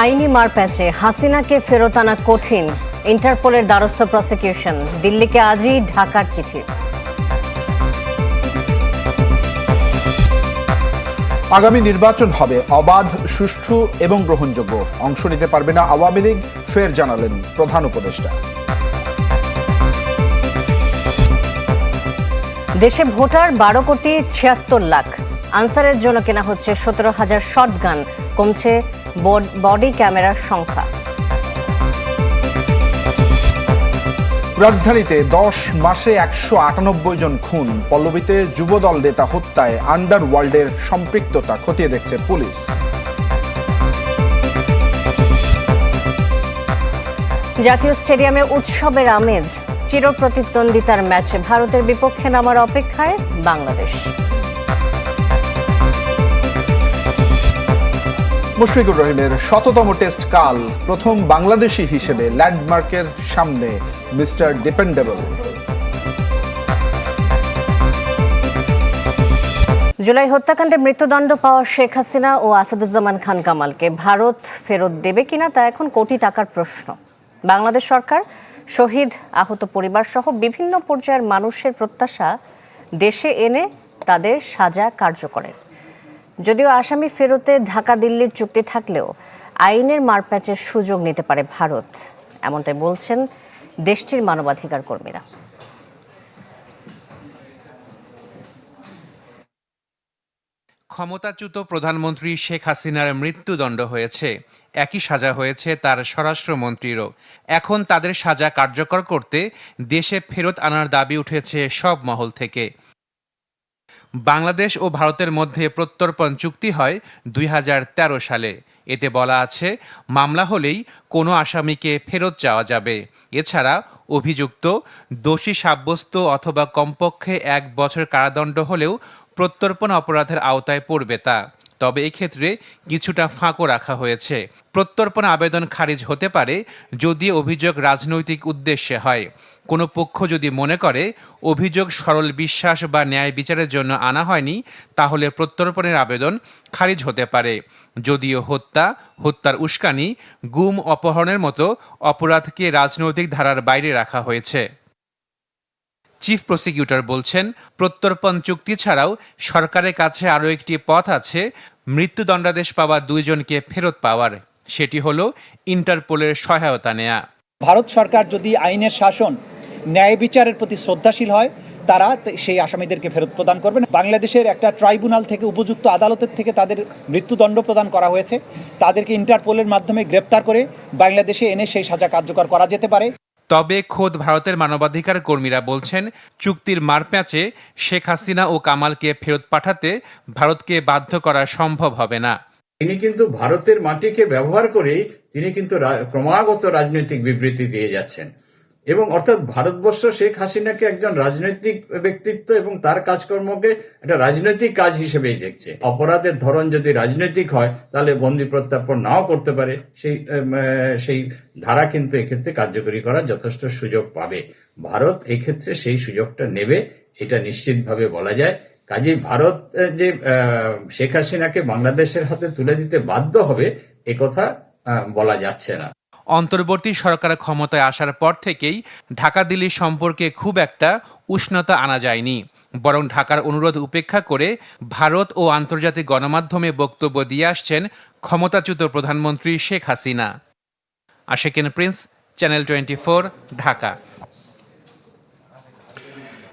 আইনি মারপ্যাচে হাসিনাকে ফেরত আনা কঠিন ইন্টারপোলের দ্বারস্থ প্রসিকিউশন। দিল্লিকে আজই ঢাকার চিঠি। আগামী নির্বাচন হবে অবাধ সুষ্ঠু এবং গ্রহণযোগ্য। অংশ নিতে পারবে না আওয়ামী লীগ ফের জানালেন প্রধান উপদেষ্টা। দেশে ভোটার বারো কোটি ছিয়াত্তর লাখ। আনসারের জন্য কেনা হচ্ছে সতেরো হাজার শটগান। কমছে বড- ক্যামেরার সংখ্যা। রাজধানীতে দশ মাসে একশো আটানব্বই জন খুন। পল্লবীতে যুবদল নেতা হত্যায় আন্ডারওয়ার্ল্ডের সম্পৃক্ততা খতিয়ে দেখছে পুলিশ। জাতীয় স্টেডিয়ামে উৎসবের আমেজ চিরপ্রতিদ্বন্দ্বিতার ম্যাচে ভারতের বিপক্ষে নামার অপেক্ষায় বাংলাদেশ। মুশফিকুর রহিমের শততম টেস্ট কাল প্রথম বাংলাদেশি হিসেবে ল্যান্ডমার্কের সামনে, মিস্টার ডিপেন্ডেবল। জুলাই হত্যাকাণ্ডে মৃত্যুদণ্ড পাওয়া শেখ হাসিনা ও আসাদুজ্জামান খান কামালকে ভারত ফেরত দেবে কিনা তা এখন কোটি টাকার প্রশ্ন। বাংলাদেশ সরকার, শহীদ, আহত পরিবার সহ বিভিন্ন পর্যায়ের মানুষের প্রত্যাশা দেশে এনে তাদের সাজা কার্যকরের। যদিও আসামি ফেরতে ঢাকা দিল্লির চুক্তি থাকলেও আইনের মারপ্যাচের সুযোগ নিতে পারে ভারত। এমনটাই বলছেন দেশটির মানবাধিকার কর্মীরা। ক্ষমতাচ্যুত প্রধানমন্ত্রী শেখ হাসিনার মৃত্যুদণ্ড হয়েছে। একই সাজা হয়েছে তার স্বরাষ্ট্রমন্ত্রীরও। এখন তাদের সাজা কার্যকর করতে দেশে ফেরত আনার দাবি উঠেছে সব মহল থেকে। বাংলাদেশ ও ভারতের মধ্যে প্রত্যর্পণ চুক্তি হয় দুই হাজার তেরো সালে। এতে বলা আছে, মামলা হলেই কোনো আসামিকে ফেরত যাওয়া যাবে। এছাড়া অভিযুক্ত, দোষী সাব্যস্ত অথবা কমপক্ষে এক বছর কারাদণ্ড হলেও প্রত্যর্পণ অপরাধের আওতায় পড়বে তা। তবে এক্ষেত্রে কিছুটা ফাঁকও রাখা হয়েছে। প্রত্যর্পণ আবেদন খারিজ হতে পারে যদি অভিযোগ রাজনৈতিক উদ্দেশ্যে হয়। কোনো পক্ষ যদি মনে করে, অভিযোগ সরল বিশ্বাস বা ন্যায় বিচারের জন্য আনা হয়নি, তাহলে প্রত্যর্পণের আবেদন খারিজ হতে পারে। যদিও হত্যা, হত্যার উস্কানি, গুম, অপহরণের মতো অপরাধকে রাজনৈতিক ধারার বাইরে রাখা হয়েছে। চিফ প্রসিকিউটর বলছেন, প্রত্যর্পণ চুক্তি ছাড়াও সরকারের কাছে আরও একটি পথ আছে মৃত্যুদণ্ডাদেশ পাওয়া দুইজনকে ফেরত পাওয়ার। সেটি হল ইন্টারপোলের সহায়তা নেয়া। ভারত সরকার যদি আইনের শাসন, ন্যায় বিচারের প্রতি শ্রদ্ধাশীল হয়, তারা সেই আসামিদেরকে ফেরত প্রদান করবেন। বাংলাদেশের একটা ট্রাইব্যুনাল থেকে উপযুক্ত আদালতের থেকে তাদের মৃত্যুদণ্ড প্রদান করা হয়েছে। তাদেরকে ইন্টারপোলের মাধ্যমে গ্রেপ্তার করে বাংলাদেশে এনে সেই সাজা কার্যকর করা যেতে পারে। তবে খোদ ভারতের মানবাধিকার কর্মীরা বলছেন, চুক্তির মারপ্যাঁচে শেখ হাসিনা ও কামালকে ফেরত পাঠাতে ভারতকে বাধ্য করা সম্ভব হবে না। তিনি কিন্তু ভারতের মাটিকে ব্যবহার করেই তিনি কিন্তু ক্রমাগত রাজনৈতিক বিবৃতি দিয়ে যাচ্ছেন। এবং অর্থাৎ ভারতবর্ষ শেখ হাসিনাকে একজন রাজনৈতিক ব্যক্তিত্ব এবং তার কাজকর্মকে একটা রাজনৈতিক কাজ হিসেবেই দেখছে। অপরাধের ধরন যদি রাজনৈতিক হয়, তাহলে বন্দি প্রত্যার্পণ নাও করতে পারে। সেই সেই ধারা কিন্তু এক্ষেত্রে কার্যকরী করার যথেষ্ট সুযোগ পাবে। ভারত এক্ষেত্রে সেই সুযোগটা নেবে, এটা নিশ্চিতভাবে বলা যায়। কাজেই ভারত যে শেখ হাসিনাকে বাংলাদেশের হাতে তুলে দিতে বাধ্য হবে একথা বলা যাচ্ছে না। অন্তর্বর্তী সরকার ক্ষমতায় আসার পর থেকেই ঢাকা দিল্লি সম্পর্কে খুব একটা উষ্ণতা আনা যায়নি। বরং ঢাকার অনুরোধ উপেক্ষা করে ভারত ও আন্তর্জাতিক গণমাধ্যমে বক্তব্য দিয়ে আসছেন ক্ষমতাচ্যুত প্রধানমন্ত্রী Sheikh Hasina. Asheken Prince, channel twenty Dhaka.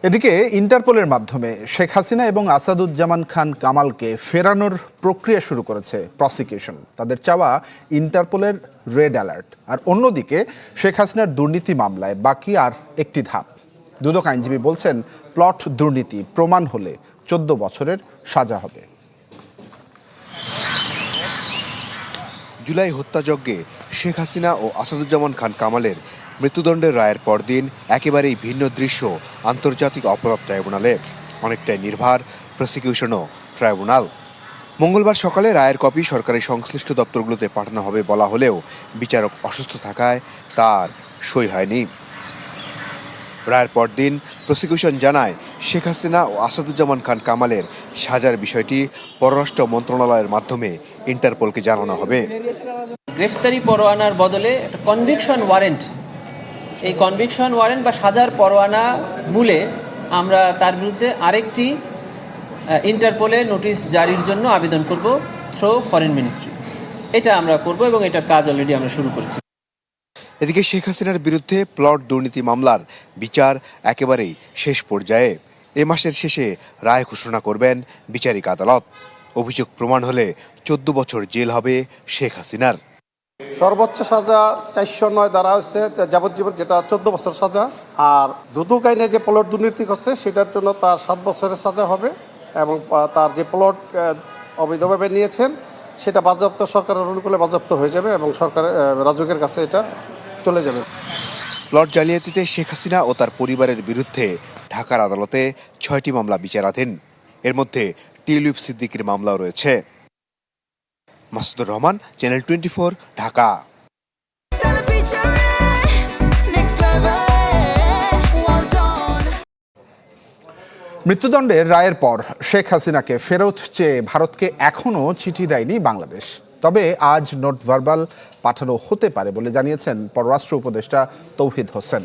এদিকে ইন্টারপোলের মাধ্যমে শেখ হাসিনা এবং আসাদুজ্জামান খান কামালকে ফেরানোর প্রক্রিয়া শুরু করেছে প্রসিকিউশন তাদের চাওয়া ইন্টারপোলের রেড অ্যালার্ট। আর অন্যদিকে শেখ হাসিনার দুর্নীতি মামলায় বাকি আর একটি ধাপ। দুদক আইনজীবী বলছেন, প্লট দুর্নীতি প্রমাণ হলে চোদ্দ বছরের সাজা হবে। জুলাই হত্যাযজ্ঞে শেখ হাসিনা ও আসাদুজ্জামান খান কামালের মৃত্যুদণ্ডের রায়ের পরদিন একেবারেই ভিন্ন দৃশ্য আন্তর্জাতিক অপরাধ ট্রাইব্যুনালে। অনেকটাই নির্ভার প্রসিকিউশনও ট্রাইব্যুনাল। মঙ্গলবার সকালে রায়ের কপি সরকারি সংশ্লিষ্ট দপ্তরগুলোতে পাঠানো হবে বলা হলেও বিচারক অসুস্থ থাকায় তার সই হয়নি। রায়ের পরদিন প্রসিকিউশন জানায় শেখ হাসিনা ও আসাদুজ্জামান খান কামালের সাজার বিষয়টি পররাষ্ট্র মন্ত্রণালয়ের মাধ্যমে ইন্টারপোলকে জানানো হবে। গ্রেফতারি পরোয়ানার বদলে একটা কনভিকশন ওয়ারেন্ট এই কনভিকশন ওয়ারেন্ট বা সাজার পরোয়ানা মূলে আমরা তার বিরুদ্ধে আরেকটি ইন্টারপোলে নোটিশ জারির জন্য আবেদন করব থ্রো ফরেন মিনিস্ট্রি এটা আমরা করব এবং এটার কাজ অলরেডি আমরা শুরু করেছি। এদিকে শেখ হাসিনার বিরুদ্ধে প্লট দুর্নীতি মামলার বিচার একেবারেই শেষ পর্যায়ে। এ মাসের শেষে রায় ঘোষণা করবেন বিচারিক আদালত। অভিযোগ প্রমাণ হলে চোদ্দ বছর জেল হবে শেখ হাসিনার। সর্বোচ্চ সাজা চারশো নয় দ্বারা হচ্ছে, যাবজ্জীবন যেটা চোদ্দ বছর সাজা, আর দুদক আইনে যে প্লট দুর্নীতি করছে, সেটার জন্য তার সাত বছরের সাজা হবে এবং তার যে প্লট অবৈধভাবে নিয়েছেন, সেটা বাজেয়াপ্ত সরকারের অনুকূলে বাজেয়াপ্ত হয়ে যাবে এবং সরকারের রাজকের কাছে এটা চলে যাবে। প্লট জালিয়াতিতে শেখ হাসিনা ও তার পরিবারের বিরুদ্ধে ঢাকার আদালতে ছয়টি মামলা বিচারাধীন। এর মধ্যে টিউলিপ সিদ্দিকির মামলাও রয়েছে। Masudur Rahman, channel twenty Dhaka. মৃত্যুদণ্ডের রায়ের পর শেখ হাসিনাকে ফেরত চেয়ে ভারতকে এখনও চিঠি দেয়নি বাংলাদেশ। তবে আজ নোট ভার্বাল পাঠানো হতে পারে বলে জানিয়েছেন পররাষ্ট্র উপদেষ্টা তৌহিদ হোসেন।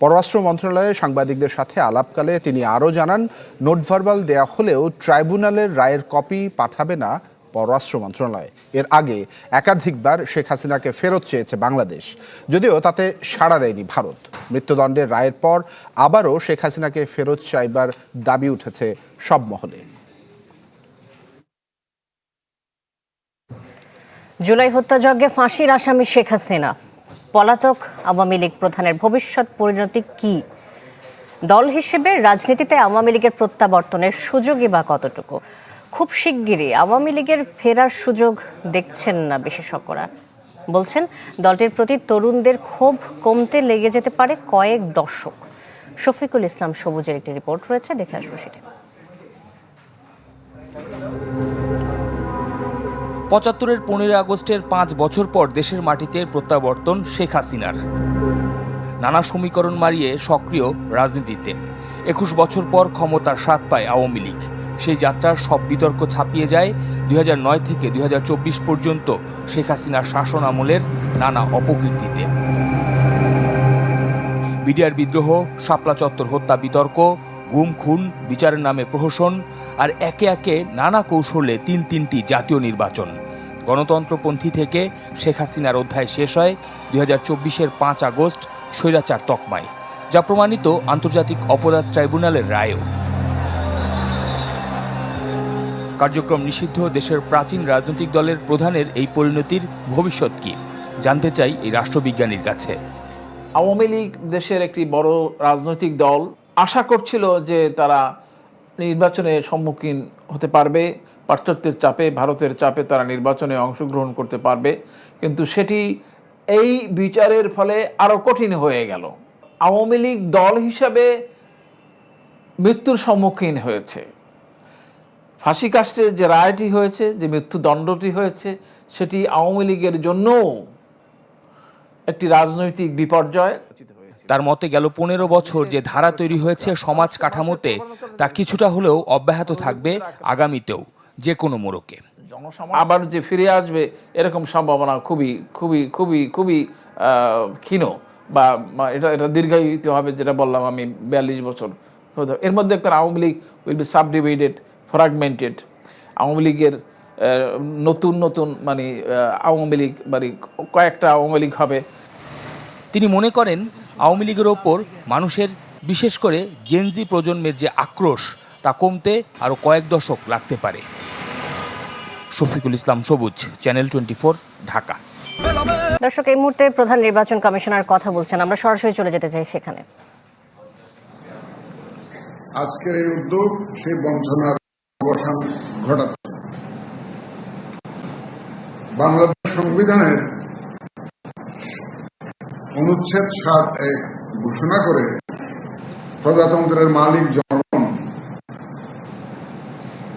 পররাষ্ট্র মন্ত্রণালয়ে সাংবাদিকদের সাথে আলাপকালে তিনি আরও জানান, নোট ভার্বাল দেয়া হলেও ট্রাইব্যুনালের রায়ের কপি পাঠাবে না পররাষ্ট্র মন্ত্রণালয়। এর আগে একাধিকবার শেখ হাসিনাকে ফেরত চেয়েছে বাংলাদেশ, যদিও তাতে সাড়া দেয়নি ভারত। মৃত্যুদণ্ডের রায়ের পর আবারও শেখ হাসিনাকে ফেরত চাইবার দাবি উঠেছে সব মহলে। জুলাই হত্যাযজ্ঞে ফাঁসির আসামি শেখ হাসিনা। পলাতক আওয়ামী লীগ প্রধানের ভবিষ্যৎ পরিণতি কি? দল হিসেবে রাজনীতিতে আওয়ামী লীগের প্রত্যাবর্তনের সুযোগই বা কতটুকু? খুব শিগগিরই আওয়ামী লীগের ফেরার সুযোগ দেখছেন না বিশেষজ্ঞরা। বলছেন, দলটির প্রতি তরুণদের ক্ষোভ কমতে লেগে যেতে পারে কয়েক দশক। শফিকুল ইসলাম সবুজের একটি রিপোর্ট রয়েছে, দেখে আসব সেটা। পঁচাত্তরের পনেরোই আগস্টের পাঁচ বছর পর দেশের মাটিতে প্রত্যাবর্তন শেখ হাসিনার। নানা সমীকরণ মারিয়ে সক্রিয় রাজনীতিতে। একুশ বছর পর ক্ষমতার স্বাদ পায় আওয়ামী লীগ। সেই যাত্রার সব বিতর্ক ছাপিয়ে যায় দুই হাজার নয় থেকে দুই হাজার চব্বিশ পর্যন্ত শেখ হাসিনার শাসন আমলের নানা অপকীর্তিতে বিডিআর বিদ্রোহ, শাপলা চত্বর হত্যা বিতর্ক গুম, খুন, বিচারের নামে প্রহসন আর একে একে নানা কৌশলে তিন তিনটি জাতীয় নির্বাচন। গণতন্ত্রপন্থী থেকে শেখ হাসিনার অধ্যায় শেষ হয় দুই হাজার চব্বিশের পাঁচ আগস্ট স্বৈরাচার তকমায়, যা প্রমাণিত আন্তর্জাতিক অপরাধ ট্রাইব্যুনালের রায়েও। কার্যক্রম নিষিদ্ধ দেশের প্রাচীন রাজনৈতিক দলের প্রধানের এই পরিণতির ভবিষ্যৎ কি, জানতে চাই এই রাষ্ট্রবিজ্ঞানীর কাছে। আওয়ামী লীগ দেশের একটি বড় রাজনৈতিক দল আশা করছিল যে তারা নির্বাচনে সম্মুখীন হতে পারবে, পাশ্চাত্যের চাপে, ভারতের চাপে তারা নির্বাচনে অংশগ্রহণ করতে পারবে। কিন্তু সেটি এই বিচারের ফলে আরও কঠিন হয়ে গেল। আওয়ামী লীগ দল হিসাবে মৃত্যুর সম্মুখীন হয়েছে। ফাঁসি কাস্টের যে রায়টি হয়েছে, যে মৃত্যুদণ্ডটি হয়েছে, সেটি আওয়ামী লীগের জন্যও একটি রাজনৈতিক বিপর্যয়। তার মতে গেল পনেরো বছর যে ধারা তৈরি হয়েছে সমাজ কাঠামোতে তা কিছুটা হলেও অব্যাহত থাকবে আগামীতেও যে কোনো মোড়কে। আবার যে ফিরে আসবে এরকম সম্ভাবনা খুবই খুবই খুবই খুবই ক্ষীণ বা এটা এটা দীর্ঘায়িত হবে যেটা বললাম আমি বিয়াল্লিশ বছর। এর মধ্যে একটা Awami League will be subdivided fragmented Awami লীগের নতুন নতুন মানে আওয়ামী লীগ মানে কয়েকটা আওয়ামী লীগ হবে। তিনি মনে করেন আওয়ামী লীগের ওপর মানুষের বিশেষ করে জেনজি প্রজন্মের যে আক্রোশ তা কমতে আরও কয়েক দশক লাগতে পারে। শফিকুল ইসলাম সবুজ চ্যানেল টোয়েন্টি ঢাকা। দর্শক এই মুহূর্তে প্রধান নির্বাচন কমিশনার কথা বলছেন। আমরা সরাসরি চলে যেতে চাই সেখানে। আজকের এই উদ্যোগ সেই বঞ্চনার অবসান ঘটাচ্ছে বাংলাদেশ সংবিধানের অনুচ্ছেদ সাত এক ঘোষণা করে প্রজাতন্ত্রের মালিক জনগণ।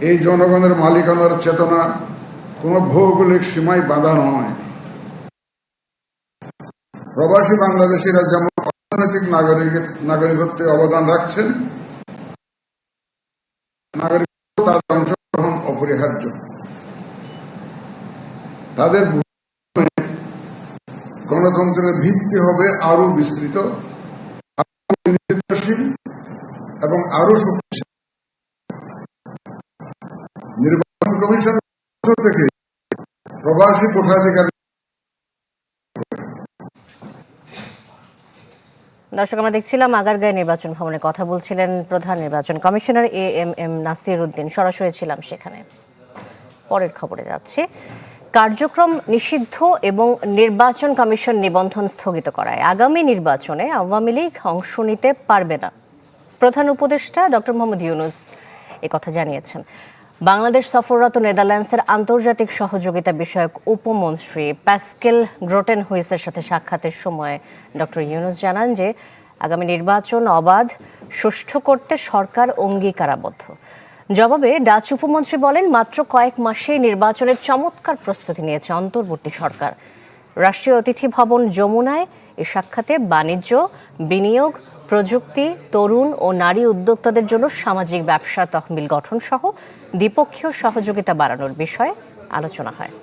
এই জনগণের মালিকানার চেতনা কোন ভৌগোলিক সীমায় বাধা নয়। প্রবাসী বাংলাদেশিরা যেমন অর্থনৈতিক নাগরিক নাগরিকত্বে অবদান রাখছেন, নাগরিকত্ব তাদের অংশগ্রহণ অপরিহার্য। তাদের গণতন্ত্রের ভিত্তি হবে আরও বিস্তৃত এবং আরও নির্বাচন কমিশন থেকে প্রবাসী ভোটাধিকার দর্শক, আমরা দেখছিলাম আগারগাঁও নির্বাচন ভবনে কথা বলছিলেন প্রধান নির্বাচন commissioner A M M Nasir Uddin সরাসরি ছিলাম সেখানে। পরের খবরে যাচ্ছি। কার্যক্রম নিষিদ্ধ এবং নির্বাচন কমিশন নিবন্ধন স্থগিত করায়। আগামী নির্বাচনে আওয়ামী লীগ অংশ নিতে পারবে না। প্রধান উপদেষ্টা ডক্টর মোহাম্মদ ইউনুস কথা জানিয়েছেন। বাংলাদেশ সফররত নেদারল্যান্ডসের আন্তর্জাতিক সহযোগিতা বিষয়ক উপমন্ত্রী প্যাসকেল গ্রোটেন হুইসের সাথে সাক্ষাতের সময় ডক্টর ইউনুস জানান যে, আগামী নির্বাচন অবাধ, সুষ্ঠু করতে সরকার অঙ্গীকারাবদ্ধ। জবাবে ডাচ উপমন্ত্রী বলেন, মাত্র কয়েক মাসে নির্বাচনের চমৎকার প্রস্তুতি নিয়েছে অন্তর্বর্তী সরকার। রাষ্ট্রীয় অতিথি ভবন যমুনায় এ সাক্ষাতে বাণিজ্য, বিনিয়োগ, প্রযুক্তি, তরুণ ও নারী উদ্যোক্তাদের জন্য সামাজিক ব্যবসা তহবিল গঠন সহ দ্বিপক্ষীয় সহযোগিতা বাড়ানোর বিষয়ে আলোচনা হয়।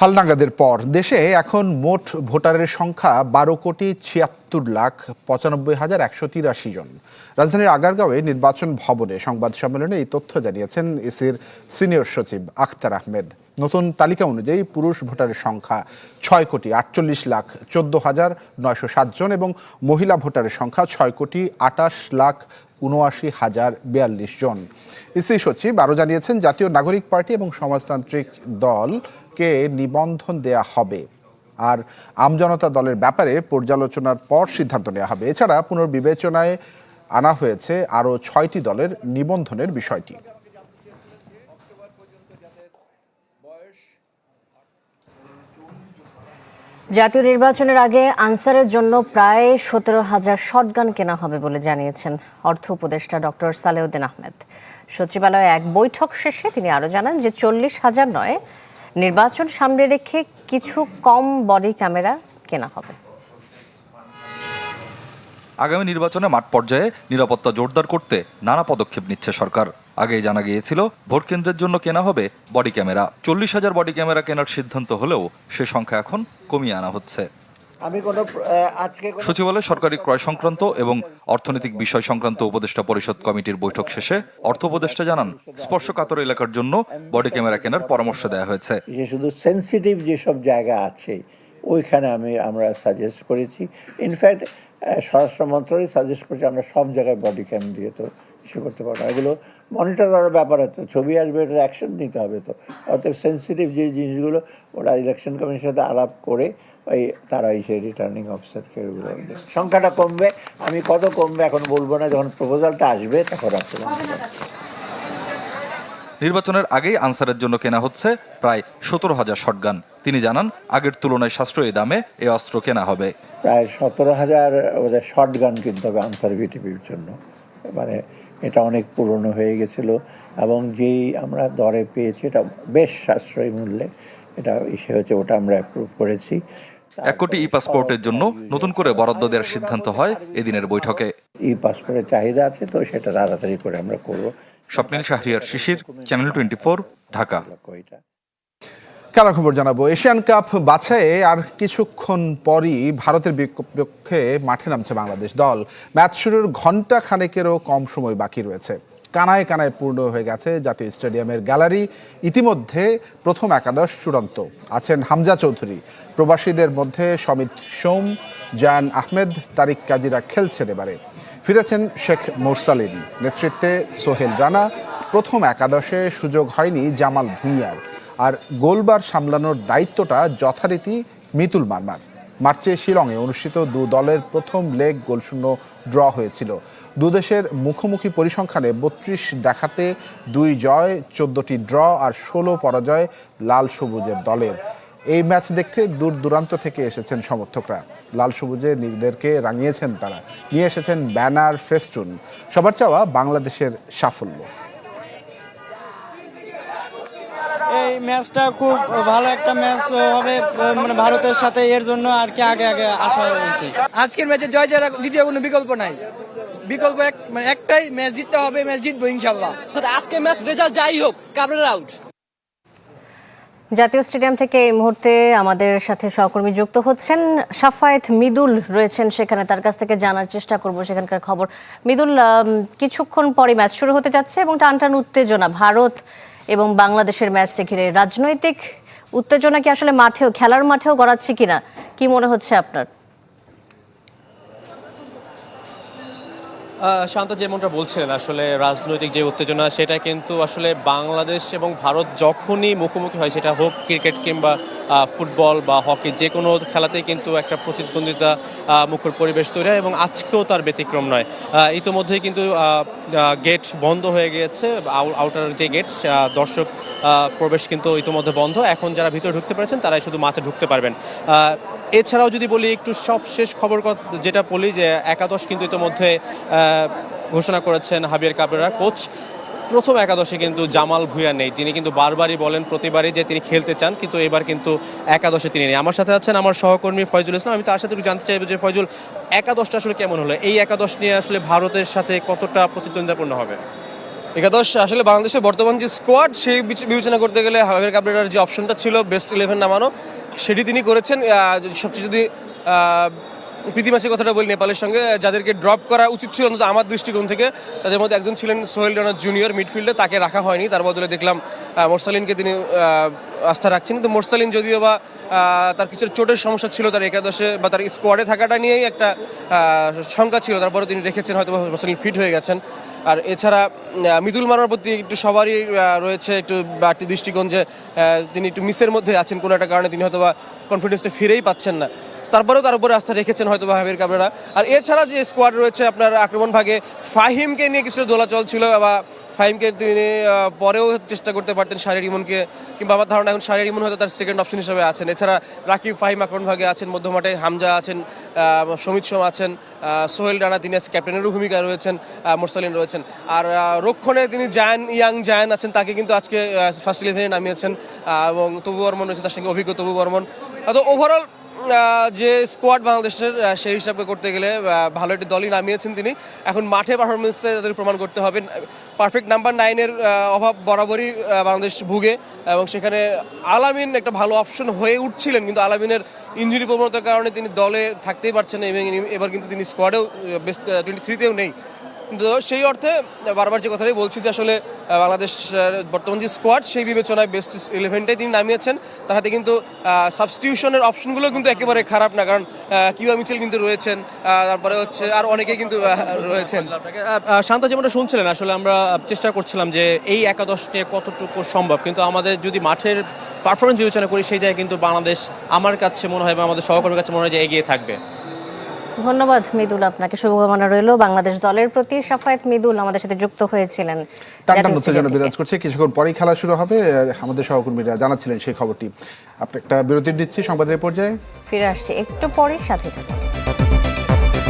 হালনাগাদের পর দেশে এখন মোট ভোটারের সংখ্যা বারো কোটি ছিয়াত্তর লাখ পঁচানব্বই হাজার একশো তিরাশি জন। রাজধানীর আগারগাঁওয়ে নির্বাচন ভবনে সংবাদ সম্মেলনে এই তথ্য জানিয়েছেন ইসির সিনিয়র সচিব আখতার আহমেদ। নতুন তালিকা অনুযায়ী পুরুষ ভোটারের সংখ্যা ছয় কোটি আটচল্লিশ লাখ চোদ্দ হাজার নয়শো সাতজন এবং মহিলা ভোটারের সংখ্যা ছয় কোটি আটাশ লাখ উনআশি হাজার বিয়াল্লিশ জন। ইসি সচিব আরও জানিয়েছেন, জাতীয় নাগরিক পার্টি এবং সমাজতান্ত্রিক দলকে নিবন্ধন দেয়া হবে আর আমজনতা দলের ব্যাপারে পর্যালোচনার পর সিদ্ধান্ত নেওয়া হবে। এছাড়া পুনর্বিবেচনায় আনা হয়েছে আরও ছয়টি দলের নিবন্ধনের বিষয়টি। জাতীয় নির্বাচনের আগে আনসারের জন্য প্রায় সতেরো হাজার শটগান কেনা হবে বলে জানিয়েছেন অর্থ উপদেষ্টা ডক্টর সালেউদ্দিন আহমেদ। সচিবালয়ে এক বৈঠক শেষে তিনি আরও জানান যে চল্লিশ হাজার নয়, নির্বাচন সামনে রেখে কিছু কম বডি ক্যামেরা কেনা হবে। আগামী নির্বাচনে মাঠ পর্যায়ে নিরাপত্তা জোরদার করতে নানা পদক্ষেপ নিচ্ছে সরকার। আগেই জানা গিয়েছিল ভোট কেন্দ্রের জন্য কেনা হবে বডি ক্যামেরা। চল্লিশ হাজার বডি ক্যামেরা কেনার সিদ্ধান্ত হলেও সে সংখ্যা এখন কমিয়ে আনা হচ্ছে। আমি কোনো আজকে সচিবালয় সরকারি ক্রয় সংক্রান্ত এবং অর্থনৈতিক বিষয় সংক্রান্ত উপদেষ্টা পরিষদ কমিটির বৈঠক শেষে অর্থ উপদেষ্টা জানান স্পর্শকাতর এলাকার জন্য বডি ক্যামেরা কেনার পরামর্শ দেওয়া হয়েছে। যে শুধু সেন্সিটিভ যেসব জায়গা আছে ওইখানে আমি আমরা সাজেস্ট করেছি। ইনফ্যাক্ট স্বরাষ্ট্র মন্ত্রণালয় সাজেস্ট করেছে আমরা সব জায়গায় বডি ক্যাম দিয়ে তো ইসে করতে পারব এগুলো মনিটর করার ব্যাপার আছে ছবি আসবে এটা অ্যাকশন নিতে হবে তো। অতএব সেন্সিটিভ যে জিনিসগুলো ওরা ইলেকশন কমিশনের সাথে আলাপ করে ওই তারা এই সেই রিটার্নিং অফিসারকে ওগুলো সংখ্যাটা কমবে আমি কত কমবে এখন বলব না যখন প্রপোজালটা আসবে তখন আপনারা নির্বাচনের আগেই আনসারের জন্য কেনা হচ্ছে প্রায় সতেরো হাজার শটগান। তিনি জানান আগের তুলনায় সাশ্রয়ী দামে এ অস্ত্র কেনা হবে। প্রায় সতেরো হাজার ওদের শর্ট গান কিনতে হবে আনসার ভিটিপির জন্য। মানে এটা অনেক পুরনো হয়ে গেছিল এবং যেই আমরা দরে পেয়েছি এটা বেশ সাশ্রয়ী মূল্যে এটা ইসে হয়েছে ওটা আমরা অ্যাপ্রুভ করেছি। এক কোটি ই পাসপোর্টের জন্য নতুন করে বরাদ্দ দেওয়ার সিদ্ধান্ত হয় এদিনের বৈঠকে। ই পাসপোর্টের চাহিদা আছে তো সেটা তাড়াতাড়ি করে আমরা করব। Swapnil Shahriar Shishir channel twenty Dhaka. খেলার খবর জানাব। এশিয়ান কাপ বাছাইয়ে আর কিছুক্ষণ পরই ভারতের বিপক্ষে মাঠে নামছে বাংলাদেশ দল। ম্যাচ শুরুর ঘণ্টা খানেকেরও কম সময় বাকি রয়েছে। কানায় কানায় পূর্ণ হয়ে গেছে জাতীয় স্টেডিয়ামের গ্যালারি। ইতিমধ্যে প্রথম একাদশ চূড়ান্ত। আছেন হামজা চৌধুরী। প্রবাসীদের মধ্যে সমিত সোম, জায়ান আহমেদ, তারিক কাজিরা খেলছেন এবারে। ফিরেছেন শেখ মোরসালিন। নেতৃত্বে সোহেল রানা। প্রথম একাদশে সুযোগ হয়নি জামাল ভুঁইয়ার। আর গোলবার সামলানোর দায়িত্বটা যথারীতি মিতুল মারমার। মার্চে শিলংয়ে অনুষ্ঠিত দু দলের প্রথম লেগ গোলশূন্য ড্র হয়েছিল। দুদেশের মুখোমুখি পরিসংখ্যানে বত্রিশ দেখাতে দুই জয়, চোদ্দটি ড্র আর ষোলো পরাজয় লাল সবুজের দলের। এই ম্যাচ দেখতে দূর দূরান্ত থেকে এসেছেন সমর্থকরা। লাল সবুজে নিজেদেরকে রাঙিয়েছেন তারা। নিয়ে এসেছেন ব্যানার ফেস্টুন। সবার চাওয়া বাংলাদেশের সাফল্য। এই ম্যাচটা খুব ভালো একটা ম্যাচ হবে মানে ভারতের সাথে এর জন্য আর কি আগে আগে আশা হয়েছে। আজকের ম্যাচে জয় জয় দ্বিতীয় কোনো বিকল্প নাই। বিকল্প এক মানে একটাই ম্যাচ জিততে হবে ম্যাচ জিতবো ইনশাল্লাহ। আজকে ম্যাচ রেজাল্ট যাই হোক কাবরের আউট জাতীয় স্টেডিয়াম থেকে এই মুহূর্তে আমাদের সাথে সহকর্মী যুক্ত হচ্ছেন সাফায়েত মিদুল রয়েছেন সেখানে তার কাছ থেকে জানার চেষ্টা করব সেখানকার খবর। মিদুল কিছুক্ষণ পরে ম্যাচ শুরু হতে যাচ্ছে এবং টান টান উত্তেজনা ভারত এবং বাংলাদেশের ম্যাচটা ঘিরে রাজনৈতিক উত্তেজনা কি আসলে মাঠেও, খেলার মাঠেও গড়াচ্ছে কিনা? কি মনে হচ্ছে আপনার? শান্ত যেমনটা বলছিলেন, আসলে রাজনৈতিক যে উত্তেজনা, সেটা কিন্তু আসলে বাংলাদেশ এবং ভারত যখনই মুখোমুখি হয়, সেটা হোক ক্রিকেট কিংবা ফুটবল বা হকি, যে কোনো খেলাতেই কিন্তু একটা প্রতিদ্বন্দ্বিতা মুখর পরিবেশ তৈরি হয় এবং আজকেও তার ব্যতিক্রম নয়। ইতোমধ্যেই কিন্তু গেট বন্ধ হয়ে গিয়েছে আউটার যে গেট দর্শক প্রবেশ কিন্তু ইতোমধ্যে বন্ধ। এখন যারা ভিতরে ঢুকতে পেরেছেন, তারাই শুধু মাঠে ঢুকতে পারবেন। এছাড়াও যদি বলি, একটু সবশেষ খবর যেটা বলি যে, একাদশ কিন্তু ইতিমধ্যে ঘোষণা করেছেন হাবিয়ার কাবরেরা। কোচ প্রথম একাদশে কিন্তু জামাল ভুঁইয়া নেই। তিনি কিন্তু বারবারই বলেন প্রতিবারই যে তিনি খেলতে চান, কিন্তু এবার কিন্তু একাদশে তিনি নেই। আমার সাথে আছেন আমার সহকর্মী ফয়জুল ইসলাম। আমি তার সাথে একটু জানতে চাইব যে, ফয়জুল, একাদশটা আসলে কেমন হলো? এই একাদশ নিয়ে আসলে ভারতের সাথে কতটা প্রতিদ্বন্দ্বিতাপূর্ণ হবে? একাদশ আসলে বাংলাদেশের বর্তমান যে স্কোয়াড সেই বিচ- বিবেচনা করতে গেলে হাবির কাবরেরার যে অপশনটা ছিল বেস্ট ইলেভেন নামানো সেটি তিনি করেছেন সবচেয়ে যদি আহ, প্রীতি ম্যাচের কথাটা বলি নেপালের সঙ্গে যাদেরকে ড্রপ করা উচিত ছিল অন্তত আমার দৃষ্টিকোণ থেকে তাদের মধ্যে একজন ছিলেন সোহেল রানা জুনিয়র মিডফিল্ডে তাকে রাখা হয়নি। তার বদলে দেখলাম মোরসালিনকে তিনি আস্থা রাখছেন। কিন্তু মোরসালিন যদিও বা তার কিছু চোটের সমস্যা ছিল তার একাদশে বা তার স্কোয়াডে থাকাটা নিয়েই একটা শঙ্কা ছিল। তারপরে তিনি রেখেছেন হয়তো মোরসালিন ফিট হয়ে গেছেন। আর এছাড়া মিদুল মারার প্রতি একটু সবারই রয়েছে একটু বাড়তি দৃষ্টিকোণ যে তিনি একটু মিসের মধ্যে আছেন কোনো একটা কারণে তিনি হয়তো বা কনফিডেন্সটা ফিরেই পাচ্ছেন না। তারপরেও তার উপরে আস্থা রেখেছেন হয়তো বা হাবির কাবরেরা। আর এছাড়া যে স্কোয়াড রয়েছে আপনার আক্রমণ ভাগে, ফাহিমকে নিয়ে কিছুটা দোলাচল ছিল বা ফাহিমকে তিনি পরেও চেষ্টা করতে পারতেন শাহরিয়ার ইমনকে, কিংবা আমার ধারণা এখন শাহরিয়ার ইমন হয়তো তার সেকেন্ড অপশন হিসেবে আছেন। এছাড়া রাকিব, ফাহিম আক্রমণ ভাগে আছেন, মধ্যমাঠে হামজা আছেন সমিত সোম আছেন সোহেল রানা তিনি আছেন ক্যাপ্টেনেরও ভূমিকা রয়েছেন মোরসালিন রয়েছেন। আর রক্ষণে তিনি জায়ান, ইয়াং জায়ান আছেন, তাকে কিন্তু আজকে ফার্স্ট ইলেভেনে নামিয়েছেন এবং তবু বর্মন রয়েছে তার সঙ্গে অভিজ্ঞ তবু বর্মন। তো ওভারঅল যে স্কোয়াড বাংলাদেশের সেই হিসাবে করতে গেলে ভালো একটি দলই নামিয়েছেন তিনি। এখন মাঠে পারফরমেন্সে তাদের প্রমাণ করতে হবে। পারফেক্ট নাম্বার নাইনের অভাব বরাবরই বাংলাদেশ ভুগে। এবং সেখানে আলামিন একটা ভালো অপশন হয়ে উঠছিলেন, কিন্তু আলামিনের ইঞ্জুরি প্রবণতার কারণে তিনি দলে থাকতেই পারছেন এবং এবার কিন্তু তিনি স্কোয়াডেও বেস্ট টোয়েন্টি থ্রিতেও নেই। কিন্তু সেই অর্থে বারবার যে কথাটাই বলছি যে আসলে বাংলাদেশ বর্তমান যে স্কোয়াড সেই বিবেচনায় বেস্ট ইলেভেনটাই তিনি নামিয়েছেন। তার হাতে কিন্তু সাবস্টিটিউশনের অপশনগুলো কিন্তু একেবারে খারাপ না। কারণ কিউয়া মিচেল কিন্তু রয়েছেন তারপরে হচ্ছে আর অনেকে কিন্তু রয়েছেন। শান্ত, যেমনটা শুনছিলেন, আসলে আমরা চেষ্টা করছিলাম যে এই একাদশ নিয়ে কতটুকু সম্ভব। কিন্তু আমাদের যদি মাঠের পারফরমেন্স বিবেচনা করি, সেই জায়গায় কিন্তু বাংলাদেশ আমার কাছে মনে হয় বা আমাদের সহকর্মীর কাছে মনে হয় যে এগিয়ে থাকবে। ধন্যবাদ মিদুল আপনাকে শুভকামনা রইল। বাংলাদেশ দলের প্রতি সাফায়েত মিদুল আমাদের সাথে যুক্ত হয়েছিলেন। টানটান উত্তেজনা বিরাজ করছে কিছুক্ষণ পরেই খেলা শুরু হবে আমাদের সহকর্মীরা জানাচ্ছিলেন সেই খবরটি। আপনি একটা বিরতি দিচ্ছি সংবাদের পর্যায়ে। ফিরে আসছি একটু পরে সাথে থাকুন।